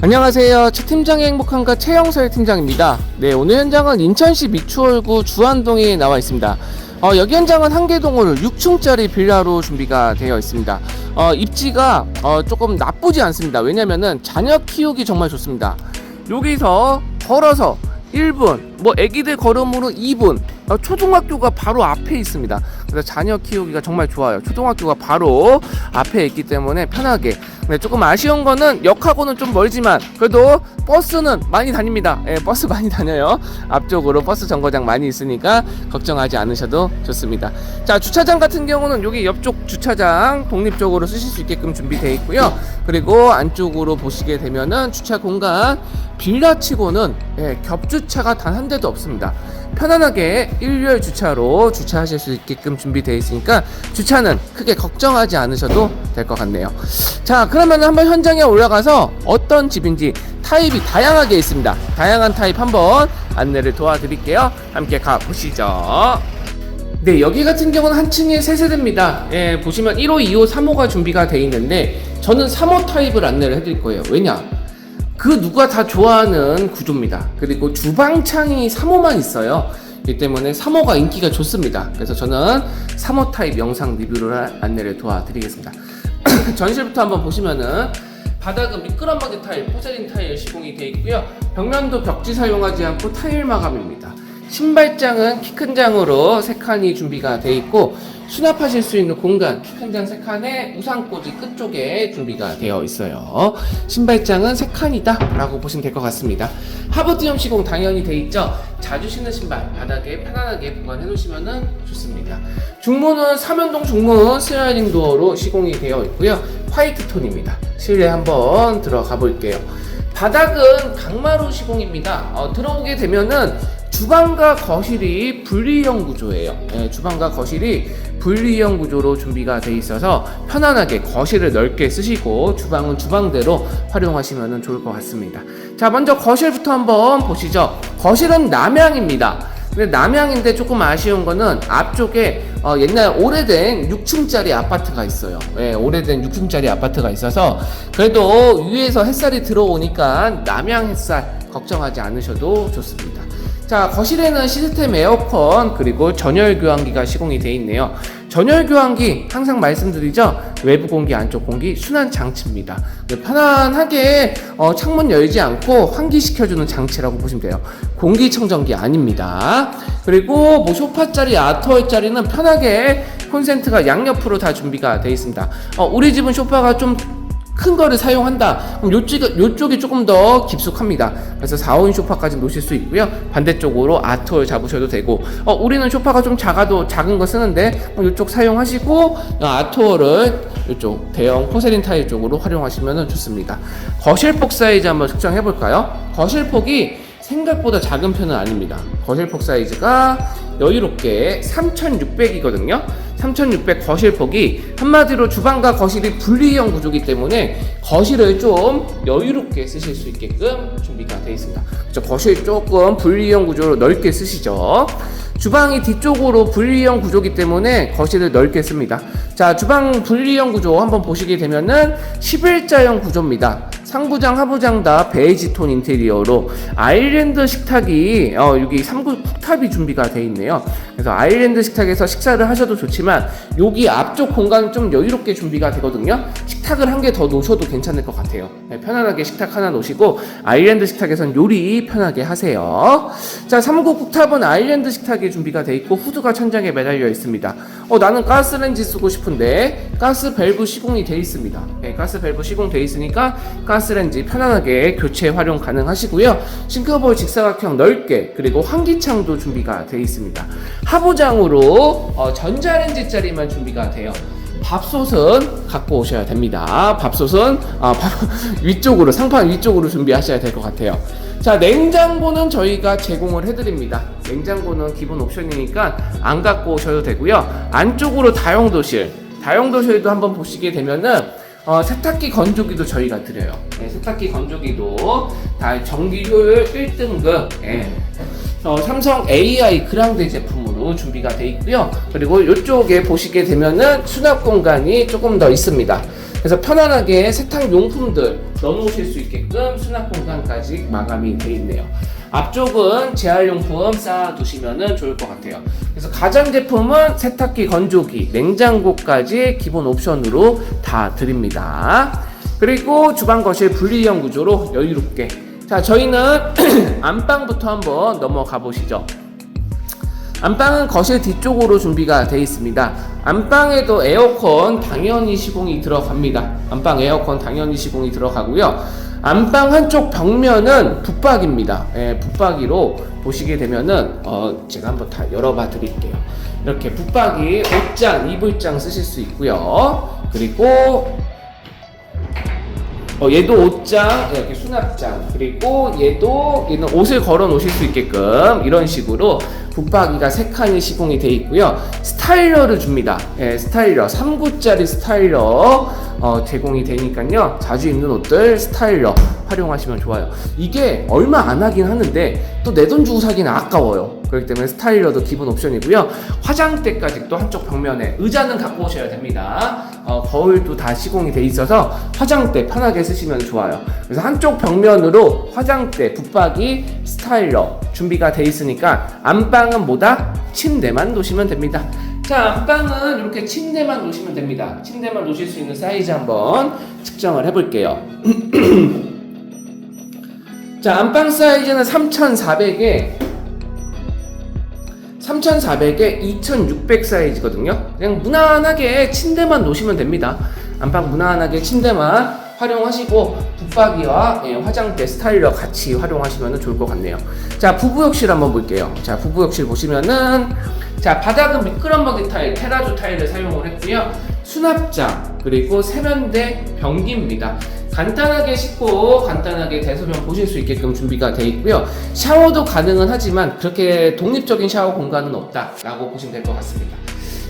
안녕하세요. 최 팀장의 행복한가 최영설 팀장입니다. 네, 오늘 현장은 인천시 미추홀구 주안동에 나와 있습니다. 어, 여기 현장은 한계동을 6층짜리 빌라로 준비가 되어 있습니다. 어, 입지가 어, 조금 나쁘지 않습니다. 왜냐면은 자녀 키우기 정말 좋습니다. 여기서 걸어서 1분, 뭐 애기들 걸음으로 2분, 어, 초등학교가 바로 앞에 있습니다. 그래서 자녀 키우기가 정말 좋아요. 초등학교가 바로 앞에 있기 때문에 편하게. 네, 조금 아쉬운 거는 역하고는 좀 멀지만 그래도 버스는 많이 다닙니다. 예, 버스 많이 다녀요. 앞쪽으로 버스 정거장 많이 있으니까 걱정하지 않으셔도 좋습니다. 자, 주차장 같은 경우는 여기 옆쪽 주차장 독립적으로 쓰실 수 있게끔 준비되어 있고요. 그리고 안쪽으로 보시게 되면은 주차 공간 빌라치고는 예, 겹주차가 단 한 대도 없습니다. 편안하게 일렬 주차로 주차하실 수 있게끔 준비되어 있으니까 주차는 크게 걱정하지 않으셔도 될 것 같네요. 자, 그러면 한번 현장에 올라가서 어떤 집인지 타입이 다양하게 있습니다. 다양한 타입 한번 안내를 도와드릴게요. 함께 가보시죠. 네, 여기 같은 경우는 한 층에 세 세대입니다. 예, 보시면 1호, 2호, 3호가 준비가 되어 있는데 저는 3호 타입을 안내를 해드릴 거예요. 왜냐? 그 누가 다 좋아하는 구조입니다. 그리고 주방창이 3호만 있어요. 이 때문에 3호가 인기가 좋습니다. 그래서 저는 3호 타입 영상 리뷰를 안내를 도와드리겠습니다. 전실부터 한번 보시면은 바닥은 미끄럼바디 타일, 포세린 타일 시공이 되어 있고요. 벽면도 벽지 사용하지 않고 타일 마감입니다. 신발장은 키 큰 장으로 세 칸이 준비가 되어 있고 수납하실 수 있는 공간 키큰장세 칸에 우산꽂이 끝쪽에 준비가 되어 있어요. 신발장은 세 칸이다 라고 보시면 될 것 같습니다. 하버드형 시공 당연히 되어 있죠. 자주 신는 신발 바닥에 편안하게 보관해 놓으시면 좋습니다. 중문은 삼연동 중문 슬라이딩 도어로 시공이 되어 있고요. 화이트 톤입니다. 실내 한번 들어가 볼게요. 바닥은 강마루 시공입니다. 어, 들어오게 되면은 주방과 거실이 분리형 구조예요. 예, 주방과 거실이 분리형 구조로 준비가 돼 있어서 편안하게 거실을 넓게 쓰시고 주방은 주방대로 활용하시면 좋을 것 같습니다. 자, 먼저 거실부터 한번 보시죠. 거실은 남향입니다. 근데 남향인데 조금 아쉬운 거는 앞쪽에 어, 옛날 오래된 6층짜리 아파트가 있어요. 예, 오래된 6층짜리 아파트가 있어서 그래도 위에서 햇살이 들어오니까 남향 햇살 걱정하지 않으셔도 좋습니다. 자, 거실에는 시스템 에어컨 그리고 전열 교환기가 시공이 되어 있네요. 전열 교환기 항상 말씀드리죠. 외부 공기, 안쪽 공기 순환 장치입니다. 네, 편안하게 어, 창문 열지 않고 환기시켜주는 장치라고 보시면 돼요. 공기청정기 아닙니다. 그리고 뭐 소파짜리, 아트월짜리는 편하게 콘센트가 양옆으로 다 준비가 되어 있습니다. 어, 우리 집은 소파가 좀 큰 거를 사용한다. 그럼 요쪽, 요쪽이 조금 더 깊숙합니다. 그래서 4호인 소파까지 놓으실 수 있고요. 반대쪽으로 아트월 잡으셔도 되고, 어, 우리는 소파가 좀 작아도 작은 거 쓰는데, 뭐 요쪽 사용하시고, 어, 아트월을 이쪽 대형 포세린 타일 쪽으로 활용하시면 좋습니다. 거실폭 사이즈 한번 측정해 볼까요? 거실폭이 생각보다 작은 편은 아닙니다. 거실폭 사이즈가 여유롭게 3600이거든요. 3600 거실폭이 한마디로 주방과 거실이 분리형 구조기 때문에 거실을 좀 여유롭게 쓰실 수 있게끔 준비가 되어 있습니다. 그렇죠? 거실 조금 분리형 구조로 넓게 쓰시죠. 주방이 뒤쪽으로 분리형 구조기 때문에 거실을 넓게 씁니다. 자, 주방 분리형 구조 한번 보시게 되면은 11자형 구조입니다. 상부장, 하부장 다 베이지 톤 인테리어로 아일랜드 식탁이 어, 여기 3구 쿡탑이 준비가 되어 있네요. 그래서 아일랜드 식탁에서 식사를 하셔도 좋지만 여기 앞쪽 공간 이좀 여유롭게 준비가 되거든요. 식탁을 한 개 더 놓으셔도 괜찮을 것 같아요. 네, 편안하게 식탁 하나 놓으시고 아일랜드 식탁에선 요리 편하게 하세요. 자, 3구 쿡탑은 아일랜드 식탁이 준비가 되어 있고 후드가 천장에 매달려 있습니다. 어, 나는 가스렌지 쓰고 싶은데 가스 밸브 시공이 되어 있습니다. 네, 가스 밸브 시공 되어 있으니까 가스렌지 편안하게 교체 활용 가능하시고요. 싱크볼 직사각형 넓게 그리고 환기창도 준비가 되어 있습니다. 하부장으로 어, 전자레인지짜리만 준비가 돼요. 밥솥은 갖고 오셔야 됩니다. 밥솥은 아, 밥, 위쪽으로 상판 위쪽으로 준비하셔야 될 것 같아요. 자 냉장고는 저희가 제공을 해드립니다. 냉장고는 기본 옵션이니까 안 갖고 오셔도 되고요. 안쪽으로 다용도실, 다용도실도 한번 보시게 되면은 어, 세탁기 건조기도 저희가 드려요. 네, 세탁기 건조기도 다 전기 효율 1등급. 예. 어, 삼성 AI 그랑데 제품으로 준비가 되어 있고요. 그리고 이쪽에 보시게 되면은 수납 공간이 조금 더 있습니다. 그래서 편안하게 세탁 용품들 넣어놓으실 수 있게끔 수납 공간까지 마감이 돼 있네요. 앞쪽은 재활용품 쌓아두시면 좋을 것 같아요. 그래서 가전 제품은 세탁기, 건조기, 냉장고까지 기본 옵션으로 다 드립니다. 그리고 주방 거실 분리형 구조로 여유롭게. 자, 저희는 안방부터 한번 넘어가 보시죠. 안방은 거실 뒤쪽으로 준비가 되어 있습니다. 안방에도 에어컨 당연히 시공이 들어갑니다. 안방 에어컨 당연히 시공이 들어가고요. 안방 한쪽 벽면은 붙박이입니다. 예, 붙박이로 보시게 되면은 어, 제가 한번 다 열어봐 드릴게요. 이렇게 붙박이 옷장, 이불장 쓰실 수 있고요. 그리고 어, 얘도 옷장, 이렇게 수납장, 그리고 얘도 얘는 옷을 걸어 놓으실 수 있게끔 이런 식으로 붙박이가 세 칸이 시공이 되어 있고요. 스타일러를 줍니다. 예, 스타일러, 3구짜리 스타일러 어, 제공이 되니까요. 자주 입는 옷들 스타일러 활용하시면 좋아요. 이게 얼마 안 하긴 하는데 또 내 돈 주고 사기는 아까워요. 그렇기 때문에 스타일러도 기본 옵션이고요. 화장대까지 또 한쪽 벽면에 의자는 갖고 오셔야 됩니다. 어, 거울도 다 시공이 돼 있어서 화장대 편하게 쓰시면 좋아요. 그래서 한쪽 벽면으로 화장대, 붙박이, 스타일러 준비가 돼 있으니까 안방은 뭐다? 침대만 놓으시면 됩니다. 자, 안방은 이렇게 침대만 놓으시면 됩니다. 침대만 놓으실 수 있는 사이즈 한번 측정을 해볼게요. 자, 안방 사이즈는 3,400에 3,400에 2,600 사이즈거든요. 그냥 무난하게 침대만 놓으시면 됩니다. 안방 무난하게 침대만 활용하시고 붙박이와 예, 화장대 스타일러 같이 활용하시면 좋을 것 같네요. 자, 부부욕실 한번 볼게요. 자, 부부욕실 보시면은 자, 바닥은 미끄럼버기 타일, 테라조 타일을 사용을 했고요. 수납장, 그리고 세면대 변기입니다. 간단하게 씻고 간단하게 대소변 보실 수 있게끔 준비가 되어 있고요. 샤워도 가능은 하지만 그렇게 독립적인 샤워 공간은 없다라고 보시면 될 것 같습니다.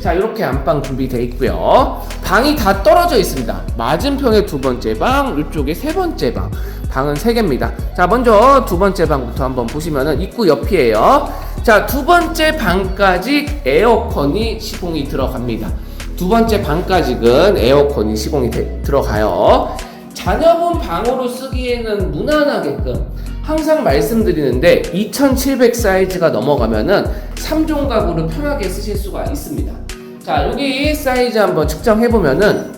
자, 이렇게 안방 준비되어 있고요. 방이 다 떨어져 있습니다. 맞은편에 두 번째 방, 이쪽에 세 번째 방. 방은 세 개입니다. 자, 먼저 두 번째 방부터 한번 보시면은 입구 옆이에요. 자, 두 번째 방까지 에어컨이 시공이 들어갑니다. 두 번째 방까지는 에어컨이 시공이 되- 들어가요. 자녀분 방으로 쓰기에는 무난하게끔 항상 말씀드리는데 2700 사이즈가 넘어가면은 3종 가구로 편하게 쓰실 수가 있습니다. 자, 여기 사이즈 한번 측정해 보면은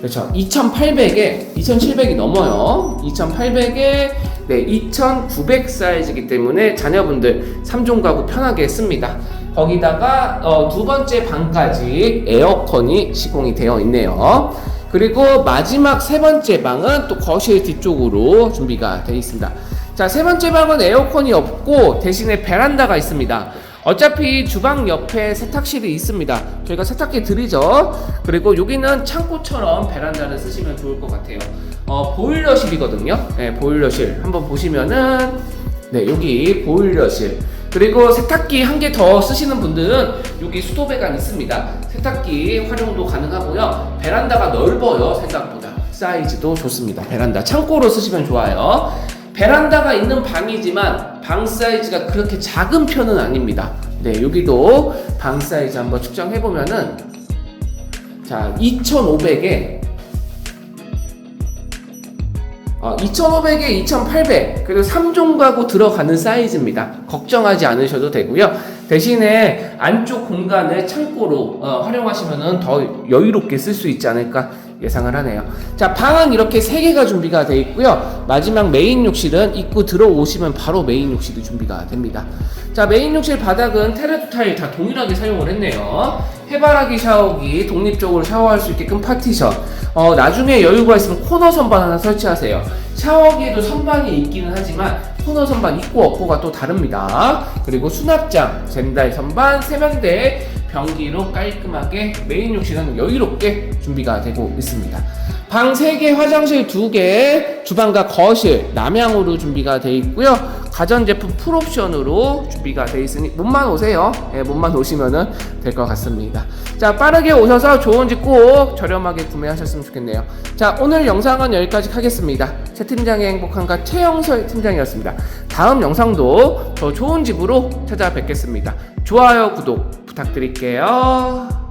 그렇죠. 2800에 2700이 넘어요. 2800에 네, 2900 사이즈이기 때문에 자녀분들 3종 가구 편하게 씁니다. 거기다가 어, 두 번째 방까지 에어컨이 시공이 되어 있네요. 그리고 마지막 세 번째 방은 또 거실 뒤쪽으로 준비가 되어 있습니다. 자, 세 번째 방은 에어컨이 없고 대신에 베란다가 있습니다. 어차피 주방 옆에 세탁실이 있습니다. 저희가 세탁기 드리죠. 그리고 여기는 창고처럼 베란다를 쓰시면 좋을 것 같아요. 어, 보일러실이거든요. 네, 보일러실. 한번 보시면은, 네, 여기 보일러실. 그리고 세탁기 한 개 더 쓰시는 분들은 여기 수도 배관 있습니다. 세탁기 활용도 가능하고요. 베란다가 넓어요, 생각보다. 사이즈도 좋습니다. 베란다. 창고로 쓰시면 좋아요. 베란다가 있는 방이지만 방 사이즈가 그렇게 작은 편은 아닙니다. 네, 여기도 방 사이즈 한번 측정해 보면은 자, 2,500에 어, 2,500에 2,800 그리고 3종 가구 들어가는 사이즈입니다. 걱정하지 않으셔도 되고요. 대신에 안쪽 공간을 창고로 어, 활용하시면 더 여유롭게 쓸 수 있지 않을까 예상을 하네요. 자, 방은 이렇게 3개가 준비가 되어 있고요. 마지막 메인 욕실은 입구 들어오시면 바로 메인 욕실이 준비가 됩니다. 자, 메인 욕실 바닥은 테레도 타일 다 동일하게 사용을 했네요. 해바라기 샤워기 독립적으로 샤워할 수 있게끔 파티션. 어, 나중에 여유가 있으면 코너 선반 하나 설치하세요. 샤워기에도 선반이 있기는 하지만 코너 선반 있고 없고가 또 다릅니다. 그리고 수납장, 젠달 선반, 세면대, 변기로 깔끔하게 메인 욕실은 여유롭게 준비가 되고 있습니다. 방 3개, 화장실 2개, 주방과 거실, 남향으로 준비가 되어 있고요. 가전제품 풀옵션으로 준비가 되어 있으니 몸만 오세요. 예, 몸만 오시면 될것 같습니다. 자, 빠르게 오셔서 좋은 집 꼭 저렴하게 구매하셨으면 좋겠네요. 자, 오늘 영상은 여기까지 하겠습니다. 최 팀장의 행복한가 최영설 팀장이었습니다. 다음 영상도 더 좋은 집으로 찾아뵙겠습니다. 좋아요, 구독 부탁드릴게요.